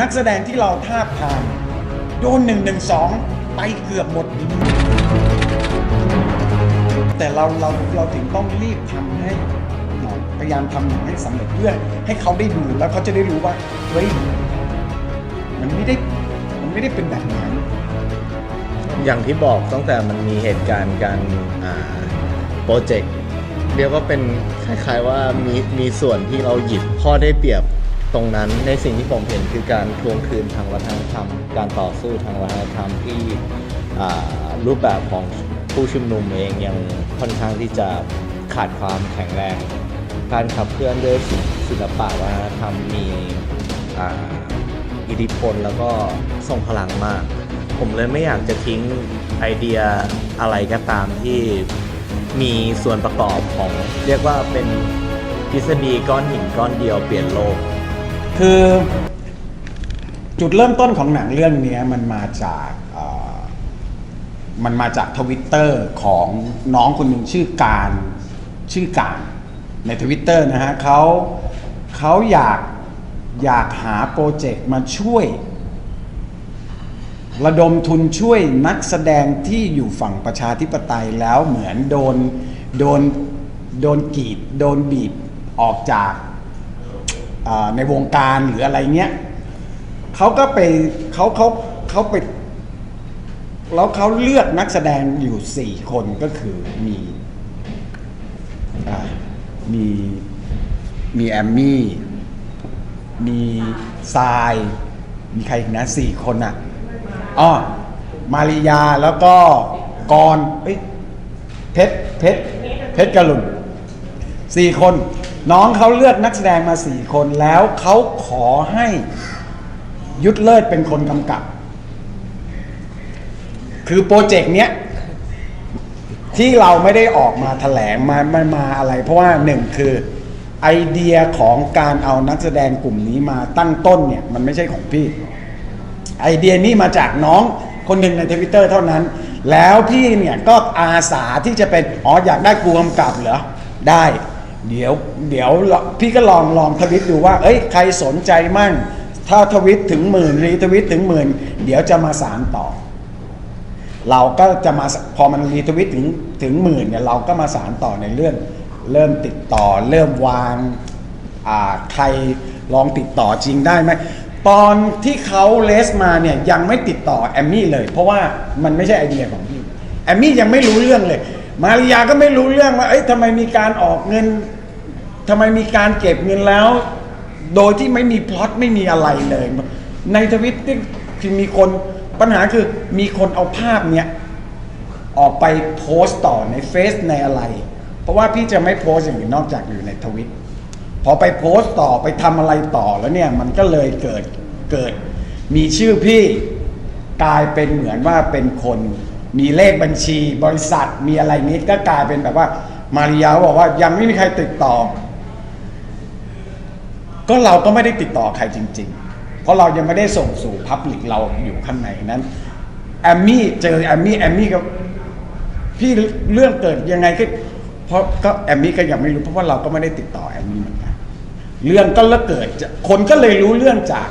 นักแสดงที่เราทาบทามโดนหนึ่งหนึ่งสองไปเกือบหมดแต่เราเราเราถึงต้องรีบทำให้พยายามทำหนังให้สำเร็จเพื่อให้เขาได้ดูแล้วเขาจะได้รู้ว่าเฮ้ยมันไม่ได้มันไม่ได้เป็นแบบนั้นอย่างที่บอกตั้งแต่มันมีเหตุการณ์การโปรเจกต์เรียกว่าเป็นคล้ายๆว่ามีมีส่วนที่เราหยิบข้อได้เปรียบ ตรงนั้นในสิ่งที่ผมเห็นคือการทวงคืนทางวัฒนธรรม การต่อสู้ทางวัฒนธรรมที่รูปแบบของผู้ชุมนุมเองยังค่อนข้างที่จะขาดความแข็งแรง การขับเคลื่อนด้วยศิลปะวัฒนธรรมมีอิทธิพลแล้วก็ทรงพลังมาก ผมเลยไม่อยากจะทิ้งไอเดียอะไรก็ตามที่มีส่วนประกอบของเรียกว่าเป็นทฤษฎีก้อนหินก้อนเดียวเปลี่ยนโลก คือ จุดเริ่มต้นของหนังเรื่องนี้มันมาจากเอ่อมันมาจากทวิตเตอร์ของน้องคนหนึ่งชื่อการชื่อการในทวิตเตอร์นะฮะเขาเขาอยากอยากหาโปรเจกต์มาช่วย ระดมทุนช่วยนักแสดงที่อยู่ฝั่งประชาธิปไตยแล้วเหมือนโดนโดนโดนกีด โดนบีบออกจาก ในวงการหรืออะไรเงี้ยเขาก็ไปเขาเขาเขาไปแล้วเขาเลือกนักแสดงอยู่สี่คนก็คือมีอมีมีแอมมี่ มีทราย มีใครอีกนะสี่คนอะอ๋อมาริยาแล้วก็กรเอ้ยเพชรเพชรเพชรกรุณสี่คน น้องเขาเลือกนักแสดงมาสี่คนแล้วเขาขอให้ยุทธเลิศเป็นคนกำกับ คือโปรเจกต์เนี้ยที่เราไม่ได้ออกมาแถลงมามามาอะไร เพราะว่าหนึ่งคือไอเดียของการเอานักแสดงกลุ่มนี้มาตั้งต้นเนี่ย มันไม่ใช่ของพี่ ไอเดียนี้มาจากน้องคนหนึ่งในทวิตเตอร์เท่านั้น แล้วพี่เนี่ยก็อาสาที่จะเป็นอ๋ออยากได้กูกำกับเหรอได้ เดี๋ยวเดี๋ยวพี่ก็ลองลองทวิตดูว่า เอ้ยใครสนใจมั่ง ถ้าทวิตถึงหมื่นรีทวิตถึงหมื่นเดี๋ยวจะมาสารต่อ เราก็จะมาพอมันรีทวิตถึงถึงหมื่นเนี่ยเราก็มาสารต่อในเรื่อง เริ่มติดต่อ เริ่มวางอ่าใครลองติดต่อจริงได้ไหมตอนที่เขาเลสมาเนี่ยยังไม่ติดต่อแอมมี่เลย เพราะว่ามันไม่ใช่ไอเดียของพี่แอมมี่ยังไม่รู้เรื่องเลย มาริยาก็ไม่รู้เรื่องว่าเอ้ยทำไมมีการออกเงินทำไมมีการเก็บเงินแล้ว โดยที่ไม่มีพล็อตไม่มีอะไรเลย ในทวิตที่มีคนปัญหาคือมีคนเอาภาพเนี้ยออกไปโพสต์ต่อในเฟซในอะไร เพราะว่าพี่จะไม่โพสต์อย่างอื่นนอกจากอยู่ในทวิตพอไปโพสต์ต่อไปทำอะไรต่อแล้วเนี่ยมันก็เลยเกิดเกิด มีชื่อพี่กลายเป็นเหมือนว่าเป็นคน มีเลขบัญชี บริษัทมีอะไรนี้ก็กลายเป็นแบบว่า มาริยาบอกว่ายังไม่มีใครติดต่อ ก็เราก็ไม่ได้ติดต่อใครจริง ๆ เพราะเรายังไม่ได้ส่งสู่พับลิกเราอยู่ข้างในนั้นแอมมี่เจอแอมมี่แอมมี่ก็พี่เรื่องเกิดยังไงก็เพราะก็แอมมี่ก็ยังไม่รู้เพราะว่าเราก็ไม่ได้ติดต่อแอมมี่เหมือนกันเรื่องก็แล้วเกิดคนก็เลยรู้เรื่องจาก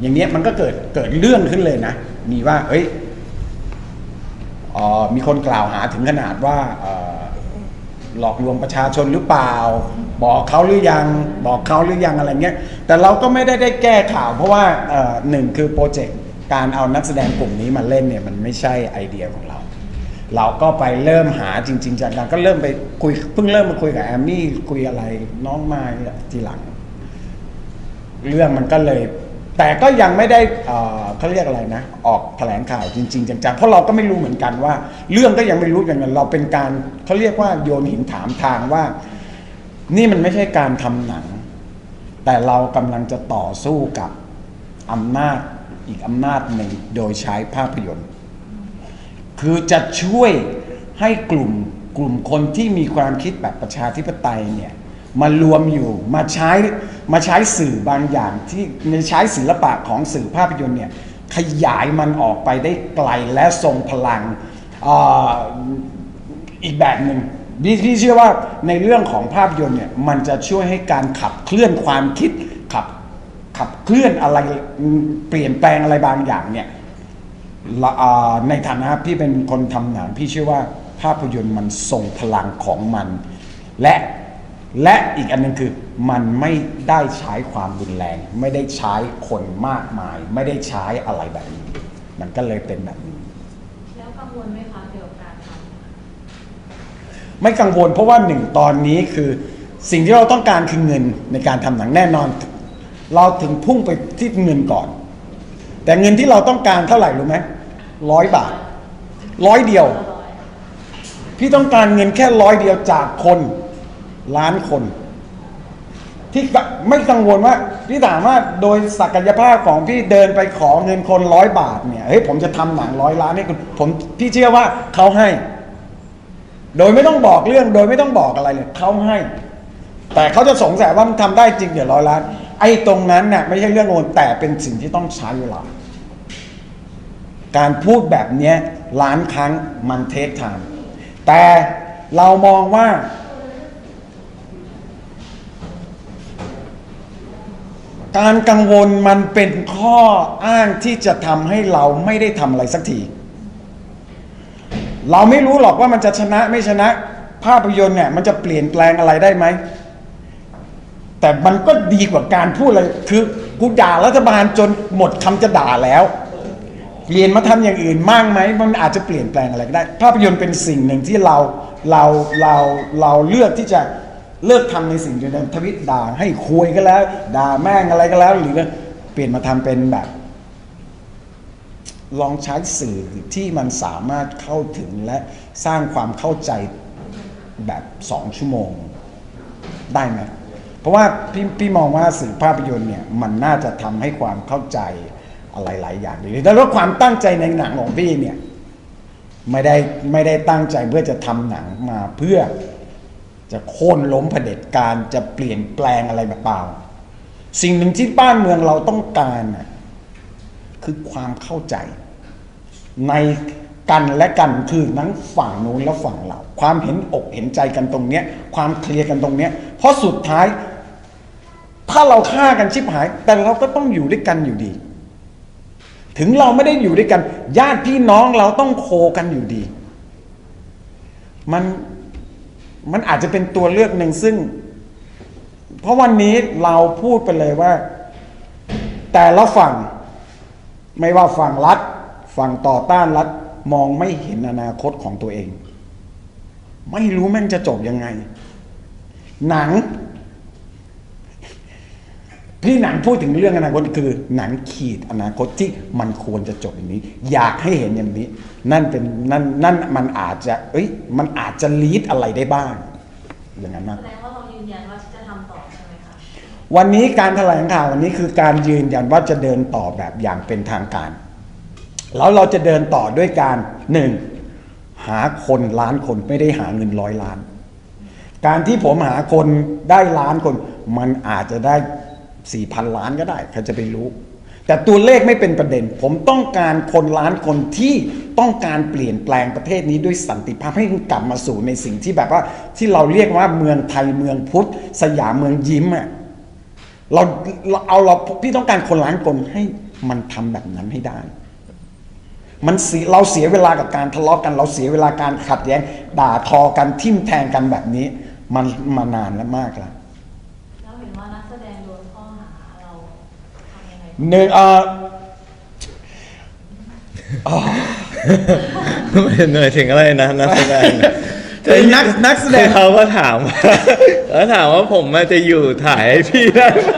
อย่างเนี้ยมันก็เกิดเกิดเรื่องขึ้นเลยนะ มีว่า เอ้ย มีคนกล่าวหาถึงขนาดว่าเอ่อหลอกลวงประชาชนหรือเปล่า บอกเขาหรือยังบอกเขาหรือยังอะไรเงี้ยแต่เราก็ไม่ได้ได้แก้ข่าว เพราะว่าเอ่อหนึ่งคือโปรเจกต์การเอานักแสดงกลุ่มนี้มาเล่นเนี่ยมันไม่ใช่ไอเดียของเรา เราก็ไปเริ่มหาจริง ๆจากการก็เริ่มไปคุยเพิ่งเริ่มมาคุยกับแอมมี่คุยอะไรน้องมาทีหลัง เรื่องมันก็เลย แต่ก็ยังไม่ได้เอ่อเขาเรียกอะไรนะ ออกแถลงข่าวจริง ๆ จังๆ เพราะเราก็ไม่รู้เหมือนกันว่า เรื่องก็ยังไม่รู้อย่างนั้นเราเป็นการเขาเรียกว่าโยนหินถามทางว่า นี่มันไม่ใช่การทำหนัง แต่เรากำลังจะต่อสู้กับอำนาจอีกอำนาจหนึ่งโดยใช้ภาพยนตร์ คือจะช่วยให้กลุ่มกลุ่มคนที่มีความคิดแบบประชาธิปไตยเนี่ยมารวมอยู่มาใช้ มาใช้สื่อบางอย่างที่ในใช้ศิลปะของสื่อภาพยนตร์เนี่ยขยายมันออกไปได้ไกลและทรงพลังออีกแบบหนึ่งพี่พี่เชื่อว่าในเรื่องของภาพยนตร์เนี่ยมันจะช่วยให้การขับเคลื่อนความคิดขับขับเคลื่อนอะไรเปลี่ยนแปลงอะไรบางอย่างเนี่ยในฐานะพี่เป็นคนทำหนังพี่เชื่อว่าภาพยนตร์มันทรงพลังของมัน และ และอีกอันหนึงคือมันไม่ได้ใช้ความรุนแรง ไม่ได้ใช้คนมากมาย ไม่ได้ใช้อะไรแบบนี้ มันก็เลยเป็นแบบนี้ แล้วกังวลไหมคะเกี่ยวกับการทไม่กังวลเพราะว่าหนึ่งตอนนี้คือ สิ่งที่เราต้องการคือเงินในการทำหนังแน่นอน เราถึงพุ่งไปที่เงินก่อน แต่เงินที่เราต้องการเท่าไหร่รู้ไหมร้อยบาทร้อยเดียวำร้อยพี่ต้องการเงินแค่ร้อยเดียวจากคน ล้านคน ที่ไม่กังวลว่าพี่ถามว่าโดยศักยภาพของพี่เดินไปขอเงินคนร้อยบาทเนี่ยเฮ้ยผมจะทำหนังร้อยล้านให้คุณผมพี่เชื่อว่าเขาให้ โดยไม่ต้องบอกเรื่อง โดยไม่ต้องบอกอะไรเลยเขาให้ แต่เขาจะสงสัยว่ามันทำได้จริงเดี๋ยวร้อยล้าน ไอ้ตรงนั้นเนี่ยไม่ใช่เรื่องโอนแต่เป็นสิ่งที่ต้องใช้เวลาการพูดแบบนี้ล้านครั้งมันเทคไทม์แต่เรามองว่า การกังวลมันเป็นข้ออ้างที่จะทำให้เราไม่ได้ทำอะไรสักที เราไม่รู้หรอกว่ามันจะชนะไม่ชนะ ภาพยนตร์เนี่ย มันจะเปลี่ยนแปลงอะไรได้ไหม แต่มันก็ดีกว่าการพูดเลยคือกูด่ารัฐบาลจนหมดคำจะด่าแล้วเปลี่ยนมาทำอย่างอื่นมากไหมมันอาจจะเปลี่ยนแปลงอะไรก็ได้ ภาพยนตร์เป็นสิ่งหนึ่งที่เราเราเราเราเลือกที่จะ เลิกทำในสิ่งเดิมๆทวิตด่าให้คุยก็แล้ว ด่าแม่งอะไรก็แล้ว หรือเปลี่ยนมาทำเป็นแบบ ลองใช้สื่อที่มันสามารถเข้าถึงและสร้างความเข้าใจแบบสองชั่วโมงได้ไหมเพราะว่าพี่พี่มองว่าสื่อภาพยนตร์เนี่ย มันน่าจะทำให้ความเข้าใจอะไรหลายอย่างดีแต่ว่าความตั้งใจในหนังของพี่เนี่ย ไม่ได้ไม่ได้ตั้งใจเพื่อจะทำหนังมาเพื่อ จะโค่นล้มเผด็จการจะเปลี่ยนแปลงอะไรเปล่า สิ่งหนึ่งที่บ้านเมืองเราต้องการน่ะคือความเข้าใจ ในกันและกันคือทั้งฝั่งนู้นและฝั่งเรา ความเห็นอกเห็นใจกันตรงเนี้ย ความเคลียร์กันตรงเนี้ย เพราะสุดท้าย ถ้าเราฆ่ากันชิบหาย แต่เราก็ต้องอยู่ด้วยกันอยู่ดี ถึงเราไม่ได้อยู่ด้วยกัน ญาติพี่น้องเราต้องโคกันอยู่ดี มัน มันอาจจะเป็นตัวเลือกหนึ่งซึ่ง เพราะวันนี้เราพูดไปเลยว่า แต่ละฝั่ง ไม่ว่าฝั่งรัฐ ฝั่งต่อต้านรัฐมองไม่เห็นอนาคตของตัวเอง ไม่รู้แม่งจะจบยังไง หนัง พี่หนังพูดถึงเรื่องอนาคตคือหนังขีดอนาคตที่มันควรจะจบอย่างนี้ อยากให้เห็นอย่างนี้ นั่นเป็นนั่นนั่นมันอาจจะเอ้ยมันอาจจะลีดอะไรได้บ้าง อย่างนั้นมากแสดงว่าเรายืนยันว่าจะทำต่อใช่ไหมคะวันนี้การแถลงข่าววันนี้คือการยืนยันว่าจะเดินต่อแบบอย่างเป็นทางการ แล้วเราจะเดินต่อด้วยการหนึ่งหาคนล้านคนไม่ได้หาเงินร้อยล้าน การที่ผมหาคนได้ล้านคน มันอาจจะได้ สี่พันล้านก็ได้ใครจะไปรู้ แต่ตัวเลขไม่เป็นประเด็น ผมต้องการคนล้านคนที่ต้องการเปลี่ยนแปลงประเทศนี้ด้วยสันติภาพให้กลับมาสู่ในสิ่งที่แบบว่า ที่เราเรียกว่าเมืองไทยเมืองพุทธ สยามเมืองยิ้มอะเราเราเอาเราพี่ต้องการคนล้านคนให้มันทำแบบนั้นให้ได้ มันเสียเราเสียเวลากับการทะเลาะกัน เราเสียเวลาการขัดแย้ง ด่าทอกันทิ่มแทงกันแบบนี้ มันมานานแล้วมากแล้วเห็นว่านักแสดงโดนข้อหาเราทำยังไง หนึ่งเอ่อไม่เหนื่อยถึงอะไรนะนักแสดงคือนักนักแสดง คือเขาก็ถามว่าเขาถามว่าผมอะจะอยู่ถ่ายให้พี่ได้ไหม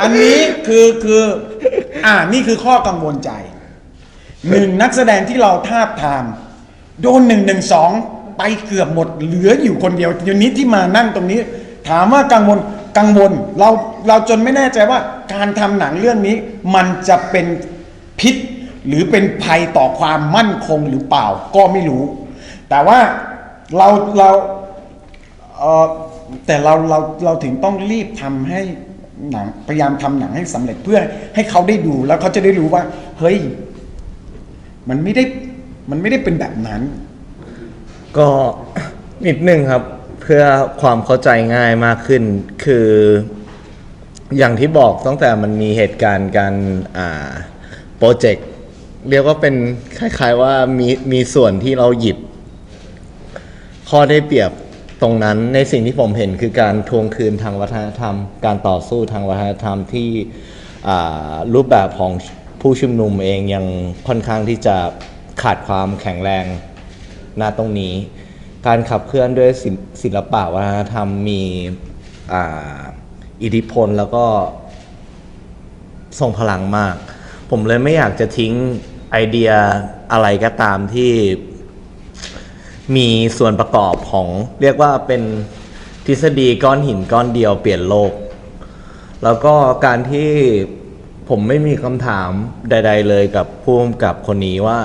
อันนี้คือคือ อ่านี่คือข้อกังวลใจหนึ่งนักแสดงที่เราทาบทาม โดนหนึ่งหนึ่งสองไปเกือบหมดเหลืออยู่คนเดียวเดี๋ยวนี้ที่มานั่งตรงนี้ ถามว่ากังวล กังวลเราเราจนไม่แน่ใจว่าการทำหนังเรื่องนี้ มันจะเป็นพิษ หรือเป็นภัยต่อความมั่นคงหรือเปล่าก็ไม่รู้ แต่ว่าเราเราเอ่อแต่เราเราเราถึงต้องรีบทำให้หนังพยายามทำหนังให้สำเร็จเพื่อให้เขาได้ดูแล้วเขาจะได้รู้ว่า เฮ้ย มันไม่ได้มันไม่ได้เป็นแบบนั้น ก็ นิดนึงครับ พื่อความเข้าใจง่ายมากขึ้น คืออย่างที่บอกตั้งแต่มันมีเหตุการณ์การอ่าโปรเจกต์เรียกว่าเป็นคล้ายๆว่ามีมีส่วนที่เราหยิบ ข้อได้เปรียบตรงนั้นในสิ่งที่ผมเห็นคือการทวงคืนทางวัฒนธรรม การต่อสู้ทางวัฒนธรรมที่รูปแบบของผู้ชุมนุมเองยังค่อนข้างที่จะขาดความแข็งแรงณตรงนี้ การขับเคลื่อนด้วยศิลปะวัฒนธรรมมีอิทธิพลแล้วก็ทรงพลังมาก ผมเลยไม่อยากจะทิ้งไอเดียอะไรก็ตามที่มีส่วนประกอบของเรียกว่าเป็นทฤษฎีก้อนหินก้อนเดียวเปลี่ยนโลก แล้วก็การที่ผมไม่มีคำถามใด ๆ เลยกับผู้กำกับคนนี้ว่า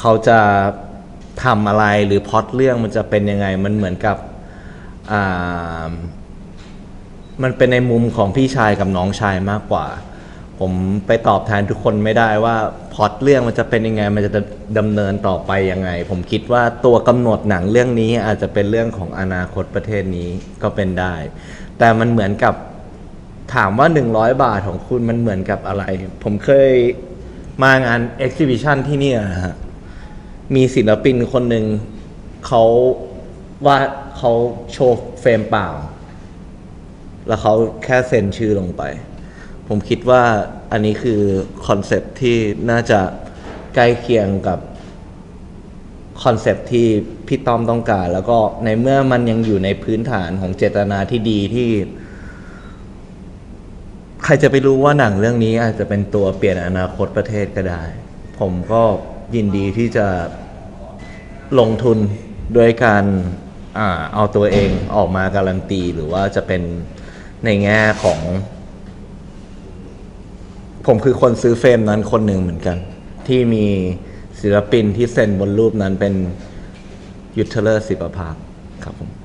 เขาจะ ทำอะไรหรือพอตเรื่องมันจะเป็นยังไง มันเหมือนกับมันเป็นในมุมของพี่ชายกับน้องชายมากกว่า ผมไปตอบแทนทุกคนไม่ได้ว่าพอตเรื่องมันจะเป็นยังไง มันจะดำเนินต่อไปยังไง ผมคิดว่าตัวกำหนดหนังเรื่องนี้อาจจะเป็นเรื่องของอนาคตประเทศนี้ก็เป็นได้ แต่มันเหมือนกับถามว่า 100 บาทของคุณมันเหมือนกับอะไร ผมเคยมางานเอ็กซิบิชันที่นี่นะฮะ มีศิลปินคนหนึ่งเขาว่าเขาโชว์เฟรมเปล่า แล้วเขาแค่เซ็นชื่อลงไป ผมคิดว่าอันนี้คือคอนเซปที่น่าจะใกล้เคียงกับคอนเซปที่พี่ต้อมต้องการ แล้วก็ในเมื่อมันยังอยู่ในพื้นฐานของเจตนาที่ดีที่ ใครจะไปรู้ว่าหนังเรื่องนี้อาจจะเป็นตัวเปลี่ยนอนาคตประเทศก็ได้ ผมก็ ยินดีที่จะลงทุนด้วยการอเอาตัวเองออกมาการันตี หรือว่าจะเป็นในแง่ของ ผมคือคนซื้อเฟรมนั้นคนหนึ่งเหมือนกัน ที่มีศิลปินที่เซ็นบนรูปนั้นเป็นยุทธเลอร์ศิปภาคครับผม